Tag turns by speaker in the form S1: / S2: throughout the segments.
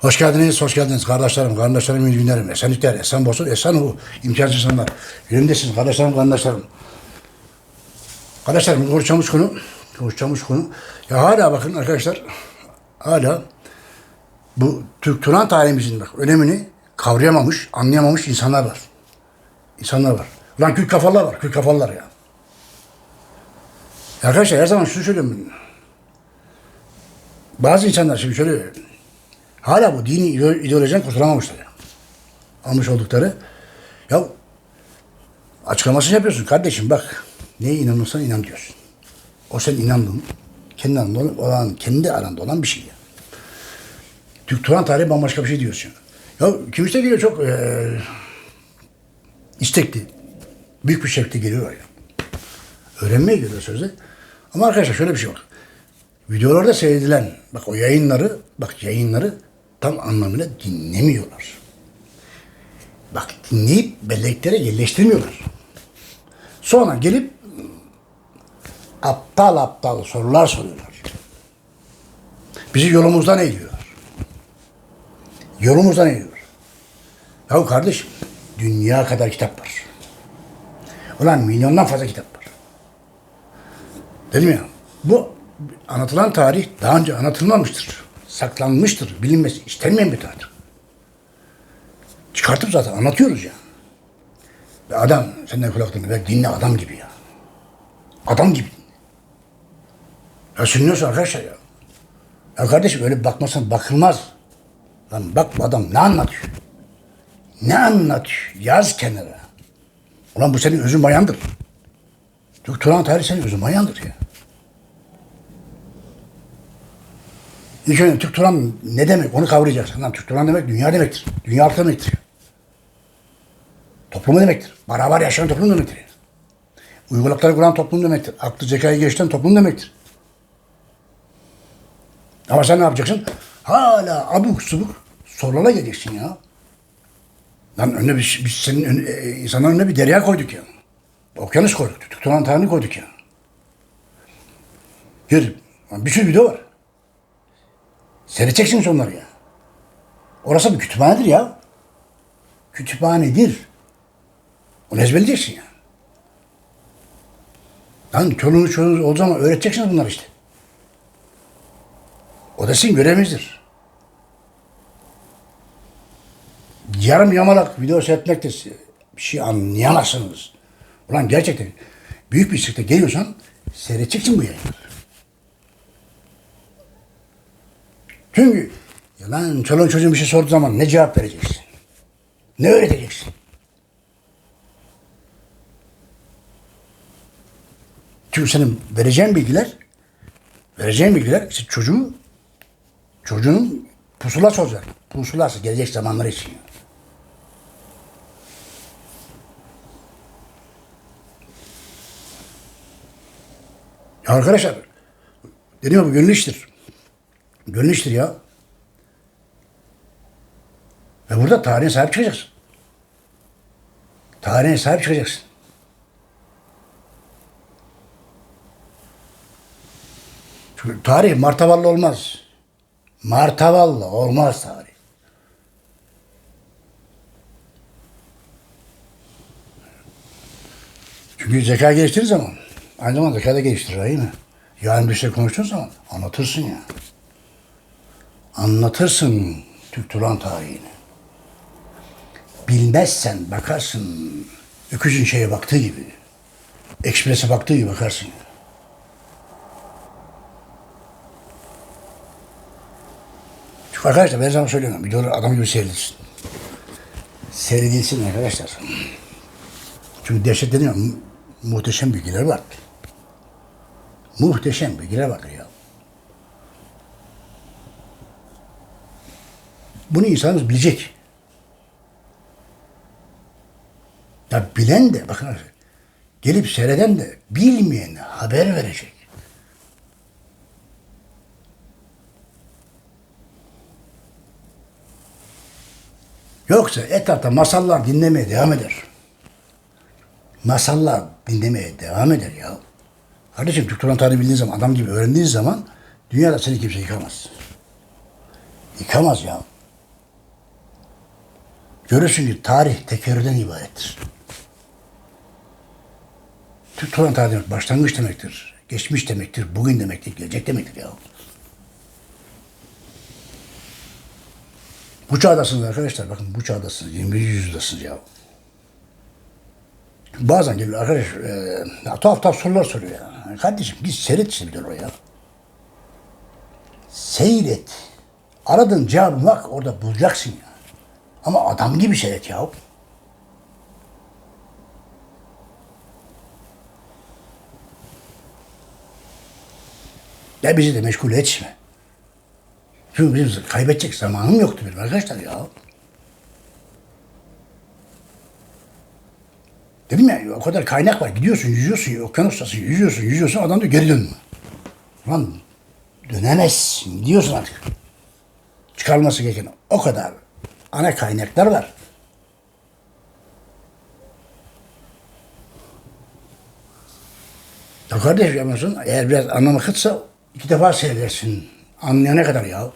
S1: Hoş geldiniz, hoş geldiniz kardeşlerim, kardeşlerim, iyi günlerim. Esenlikler, esen bolsun, esen hu, imkansız insanlar. Önümdesiniz kardeşlerim, kardeşlerim. Kardeşlerim, konuşacağımız konu, konuşacağımız konu. Ya hala bakın arkadaşlar, hala bu Türk Turan tarihimizin bak, önemini kavrayamamış, anlayamamış insanlar var. İnsanlar var. Ulan kül kafalar var, kül kafalar ya. Ya Arkadaşlar her zaman şunu söylüyorum. Bazı insanlar şimdi şöyle hala bu dini ide- ideolojiden kurtulamamışlar ya. Almış oldukları. Ya açıklamasını yapıyorsun kardeşim bak. Neye inanırsan inan diyorsun. O sen inandığın, kendi aranda olan, kendi aranda olan bir şey ya. Türk Turan tarihi bambaşka bir şey diyorsun. Ya kimisi de geliyor çok eee istekli. Büyük bir şevkle geliyor ya. Öğrenmeye geliyor sözde. Ama arkadaşlar şöyle bir şey var. Videolarda seyredilen, bak o yayınları, bak yayınları tam anlamıyla dinlemiyorlar. Bak dinleyip belleklere yerleştirmiyorlar. Sonra gelip aptal aptal sorular soruyorlar. Bizi yolumuzdan eğiliyorlar. Yolumuzdan eğiliyor. Ya kardeşim, dünya kadar kitap var. Ulan milyondan fazla kitap var. Dedim ya, bu anlatılan tarih daha önce anlatılmamıştır. Saklanmıştır, bilinmesi istenmeyen bir tarih. Çıkartıp zaten anlatıyoruz ya. Ve adam, sen de kulaklarını ver, dinle adam gibi ya. Adam gibi dinle. Ya sünniyorsun arkadaşlar ya. Ya kardeşim öyle bakmasan bakılmaz. Lan bak bu adam ne anlatıyor? Ne anlatıyor? Yaz kenara. Ulan bu senin özün bayandır. Türk Turan tarihi senin özün bayandır ya. İlk önce Türk Turan ne demek onu kavrayacaksın. Lan Türk Turan demek dünya demektir. Dünya halkı demektir. Toplumu demektir. Beraber yaşayan toplum demektir. Uyguladıkları kuran toplum demektir. Aklı zekayı geçten toplum demektir. Ama sen ne yapacaksın? Hala abuk subuk sorulara geleceksin ya. Lan önüne biz, biz senin önüne, e, insanların önüne bir derya koyduk ya. Okyanus koyduk. Türk Turan tarihini koyduk ya. Bir, bir sürü video var. Seyredeceksiniz onları ya. Orası bir kütüphanedir ya. Kütüphanedir. Onu ezberleyeceksin ya. Lan çoluğunuz çocuğunuz olduğu zaman öğreteceksiniz bunları işte. O da sizin görevimizdir. Yarım yamalak video seyretmek bir şey anlayamazsınız. Ulan gerçekten büyük bir sıkıntı geliyorsan seyredeceksin bu yayınları. Çünkü ya lan çoluğun çocuğun bir şey sorduğu zaman ne cevap vereceksin? Ne öğreteceksin? Çünkü senin vereceğin bilgiler vereceğin bilgiler işte çocuğu çocuğun pusulası olacak. Pusulası gelecek zamanları için. Ya arkadaşlar dedim ya bu gönül iştir. Gönül ya. Ve burada tarihe sahip çıkacaksın. Tarihe sahip çıkacaksın. Çünkü tarih martavallı olmaz. Martavallı olmaz tarih. Çünkü zeka geliştirir zaman aynı zamanda zeka da geliştirir değil mi? Yani bir şey konuştuğun zaman anlatırsın ya. Anlatırsın Türk Turan tarihini. Bilmezsen bakarsın öküzün şeye baktığı gibi. Eksprese baktığı gibi bakarsın ya. Çünkü arkadaşlar ben sana söylüyorum. Videoları adam gibi seyredilsin. Seyredilsin arkadaşlar. Çünkü dehşet deniyor. mu- Muhteşem bilgiler var. Muhteşem bilgiler var ya. Bunu insanımız bilecek. Ya bilen de bakın gelip seyreden de bilmeyene haber verecek. Yoksa etrafta masallar dinlemeye devam eder. Masallar dinlemeye devam eder ya. Kardeşim Türk Turan tarihi bildiğin zaman, adam gibi öğrendiğin zaman dünyada seni kimse yıkamaz. Yıkamaz ya. Görürsün ki tarih tekerrürden ibarettir. Türk Turan tarihi demek başlangıç demektir. Geçmiş demektir, bugün demektir, gelecek demektir ya. Bu çağdasınız arkadaşlar. Bakın bu çağdasınız. 21. yüzyıldasınız ya. Bazen geliyor arkadaş e, tuhaf tuhaf sorular soruyor ya. Kardeşim biz seyret de oraya. Seyret. Aradığın cevabı bak orada bulacaksın ya. Ama adam gibi seyret ya. Ya bizi de meşgul etme. Çünkü bizim kaybedecek zamanım yoktu benim arkadaşlar ya. Dedim ya o kadar kaynak var. Gidiyorsun, yüzüyorsun, okyanustasın, yüzüyorsun, yüzüyorsun. Adam diyor geri dön. Lan dönemezsin. Gidiyorsun artık. Çıkarılması gereken o kadar ana kaynaklar var. Ya kardeş yapmasın. Eğer biraz anlamı kıtsa iki defa seyredersin. Anlayana kadar ya.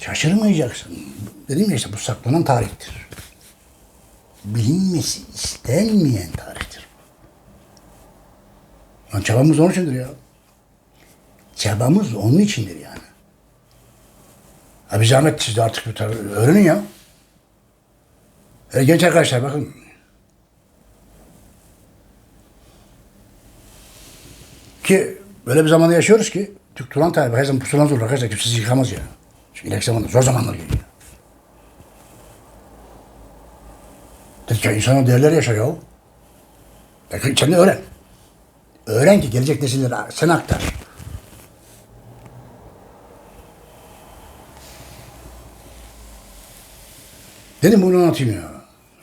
S1: Şaşırmayacaksın. Dedim ya işte bu saklanan tarihtir. Bilinmesi istenmeyen tarihtir. Lan çabamız onun içindir ya. Çabamız onun içindir yani. Abi zahmet siz de artık bir tar- öğrenin ya. E, genç arkadaşlar bakın. Ki böyle bir zamanda yaşıyoruz ki Türk Turan tarihi her zaman pusulan olur arkadaşlar. Kimse sizi yıkamaz ya. Çünkü ileriki zamanda zor zamanlar geliyor. Dedik ya insan o değerleri yaşar ya. Belki kendi öğren. Öğren ki gelecek nesillere sen aktar. Dedim bunu anlatayım ya.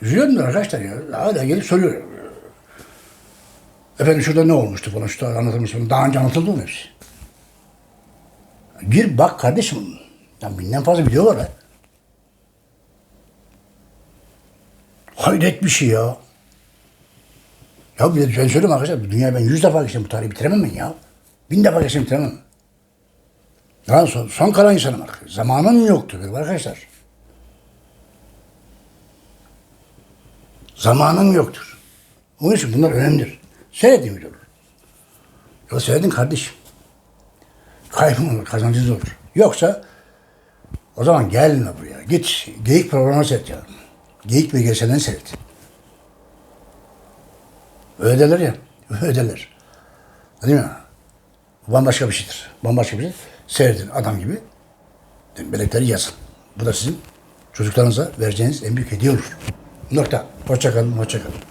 S1: Üzülüyorum da arkadaşlar ya. Hala gelip soruyor. Efendim şurada ne olmuştu falan, şurada anlatılmış falan. Daha önce anlatıldı mı hepsi? Gir bak kardeşim. Ya binden fazla video var ha. Hayret bir şey ya. Ya bir de ben söyleyeyim arkadaşlar, bu dünya ben yüz defa geçtim bu tarihi bitiremem ben ya. Bin defa geçtim bitiremem. Ya son, son kalan insanım artık. Zamanım yoktu arkadaşlar. Zamanım yoktur. Onun için bunlar önemlidir. Seyredin videoları. Ya seyredin kardeşim. Kaybın olur, kazancınız olur. Yoksa o zaman gelme buraya. Git geyik programı seyret ya. Geyik belgeselinden seyret. Öyle derler ya. Öyle. Değil mi? Bambaşka bir şeydir. Bambaşka bir şey. Seyredin adam gibi. Melekleri yazın. Bu da sizin çocuklarınıza vereceğiniz en büyük hediye olur. Nokta. Hoşça kalın, hoşça kalın.